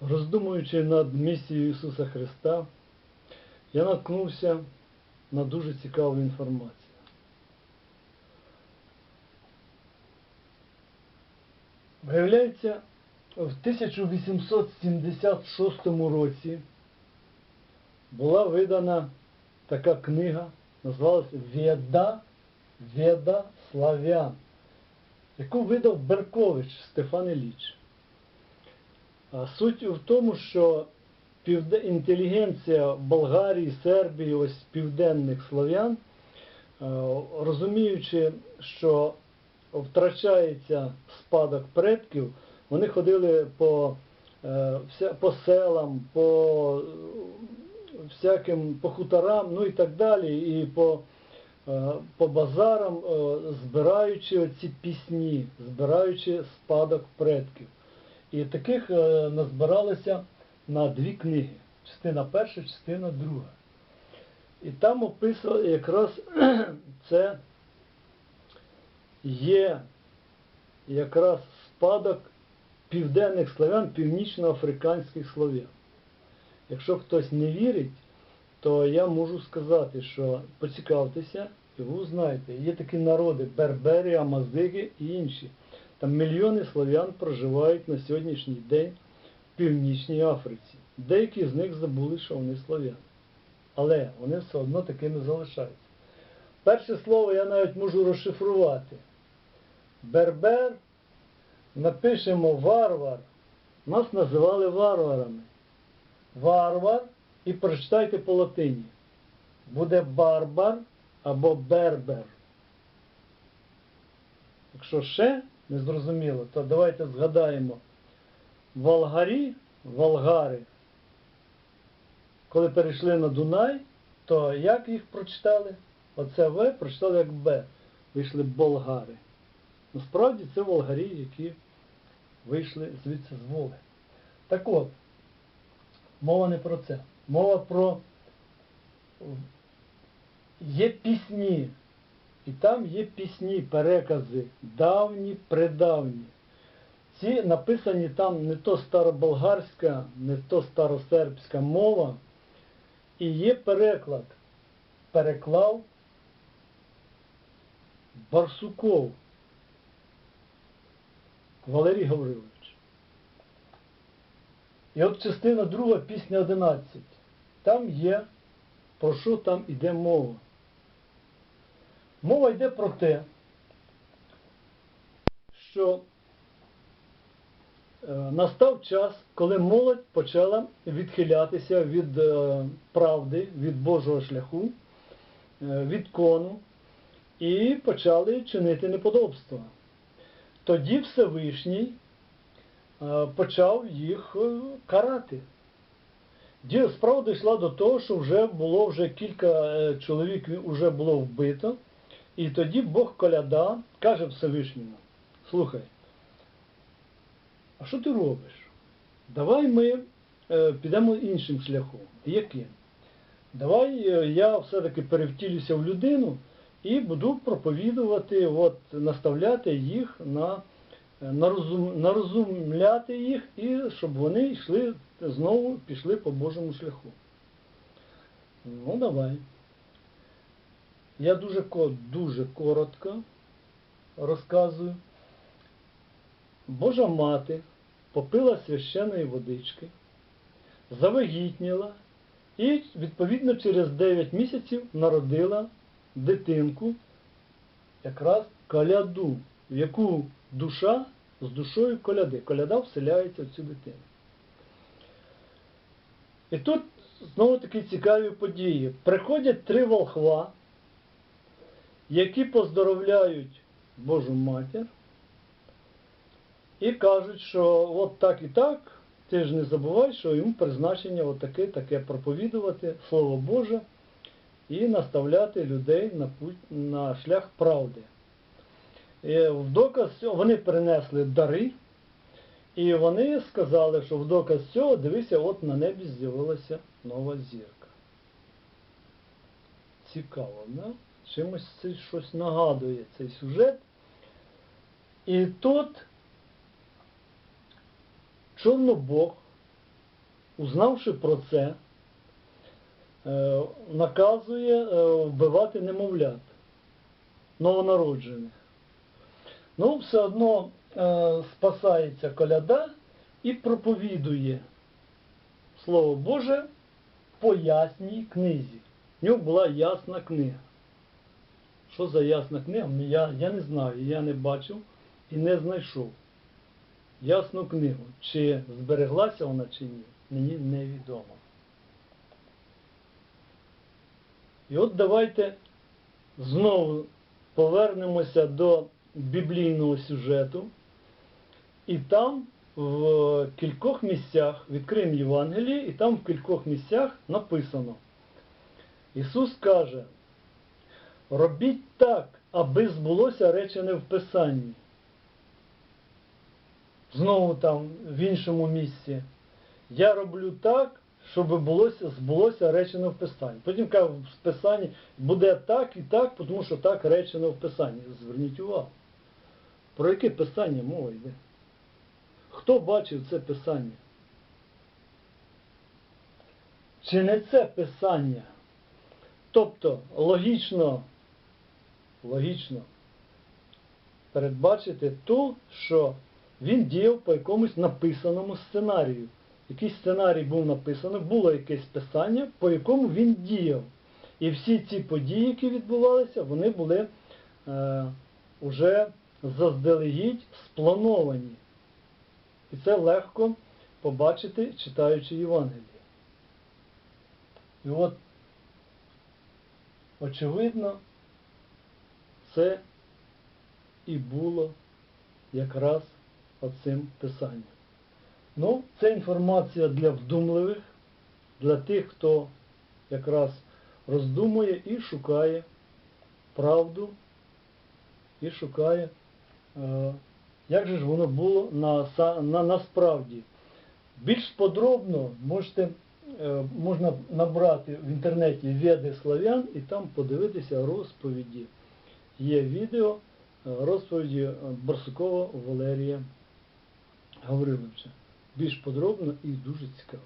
Роздумуючи над місією Ісуса Христа, я наткнувся на дуже цікаву інформацію. Виявляється, в 1876 році була видана така книга, називалася Веда, Веда Славян, яку видав Беркович Стефан Ілліч. Суть в тому, що інтелігенція Болгарії, Сербії, ось південних слав'ян, е, розуміючи, що втрачається спадок предків, вони ходили по, е, по селам, по всяким по хуторам, ну і так далі, і по, е, по базарам, збираючи оці пісні, збираючи спадок предків. І таких е, назбиралося на дві книги. Частина перша, частина друга. І там описано якраз це є якраз спадок південних славян, північноафриканських слав'ян. Якщо хтось не вірить, то я можу сказати, що поцікавтеся, і ви узнаєте, є такі народи Бербери, Амазиги і інші. Там мільйони слав'ян проживають на сьогоднішній день в Північній Африці. Деякі з них забули, що вони слав'яни. Але вони все одно такими залишаються. Перше слово я навіть можу розшифрувати. Бербер, напишемо варвар. Нас називали варварами. Варвар і прочитайте по латині. Буде барбар або бербер. Якщо ще не зрозуміло, то давайте згадаємо Волгарі, Волгари. Коли перейшли на Дунай, то як їх прочитали? Оце В прочитали як Б. Вийшли болгари. Насправді це волгарі, які вийшли звідси з Волги. Так от, мова не про це. Мова про є пісні. І там є пісні, перекази, давні, предавні. Ці написані там не то староболгарська, не то старосербська мова. І є переклад. Переклав Барсуков Валерій Гаврилович. І от частина друга, пісня 11. Там є, про що там іде мова. Мова йде про те, що е, настав час, коли молодь почала відхилятися від е, правди, від Божого шляху, е, від кону і почали чинити неподобства. Тоді Всевишній почав їх карати. Справа дійшла до того, що вже було вже кілька чоловік вже було вбито. І тоді Бог коляда каже Всевишньому, слухай, а що ти робиш? Давай ми е, підемо іншим шляхом. Яким? Давай е, я все-таки перевтілюся в людину і буду проповідувати, от, наставляти їх на, е, нарозум, нарозумляти їх, і щоб вони йшли знову пішли по Божому шляху. Ну, давай. Я дуже, дуже коротко розказую. Божа мати попила священої водички, завагітніла і, відповідно, через 9 місяців народила дитинку, якраз коляду, в яку душа з душою коляди. Коляда вселяється в цю дитину. І тут знову такі цікаві події. Приходять три волхва, які поздоровляють Божу матір і кажуть, що от так і так, ти ж не забувай, що йому призначення от таке, проповідувати Слово Боже і наставляти людей на путь, на шлях правди. І в доказ цього вони принесли дари, і вони сказали, що в доказ цього, дивися, от на небі з'явилася нова зірка. Цікаво, да? Чимось це щось нагадує цей сюжет. І тут Чорнобог узнавши про це, е, наказує е, вбивати немовлят, новонароджених. Ну, все одно е, спасається коляда і проповідує Слово Боже по ясній книзі. В нього була ясна книга. Що за ясна книга? Я, я не знаю, я не бачив і не знайшов ясну книгу. Чи збереглася вона чи ні, мені невідомо. І от давайте знову повернемося до біблійного сюжету. І там в кількох місцях відкриємо Євангеліє, і там в кількох місцях написано. Ісус каже, робіть так, аби збулося речене в Писанні. Знову там в іншому місці. Я роблю так, щоб булося, збулося речено в Писанні. Потім каже в Писанні буде так і так, тому що так речено в Писанні. Зверніть увагу. Про яке Писання мова йде? Хто бачив це Писання? Чи не це Писання? Тобто логічно, логічно передбачити то, що він діяв по якомусь написаному сценарію. Якийсь сценарій був написаний, було якесь писання, по якому він діяв. І всі ці події, які відбувалися, вони були е, уже заздалегідь сплановані. І це легко побачити, читаючи Євангеліє. І от, очевидно, це і було якраз оцим писанням. Ну, це інформація для вдумливих, для тих, хто якраз роздумує і шукає правду, і шукає, е, як же ж воно було на, на, насправді. Більш подробно можете, е, можна набрати в інтернеті Веди славян і там подивитися розповіді. Є відео е, розповіді е, Барсукова Валерія Гавриловича. Більш подробно і дуже цікаво.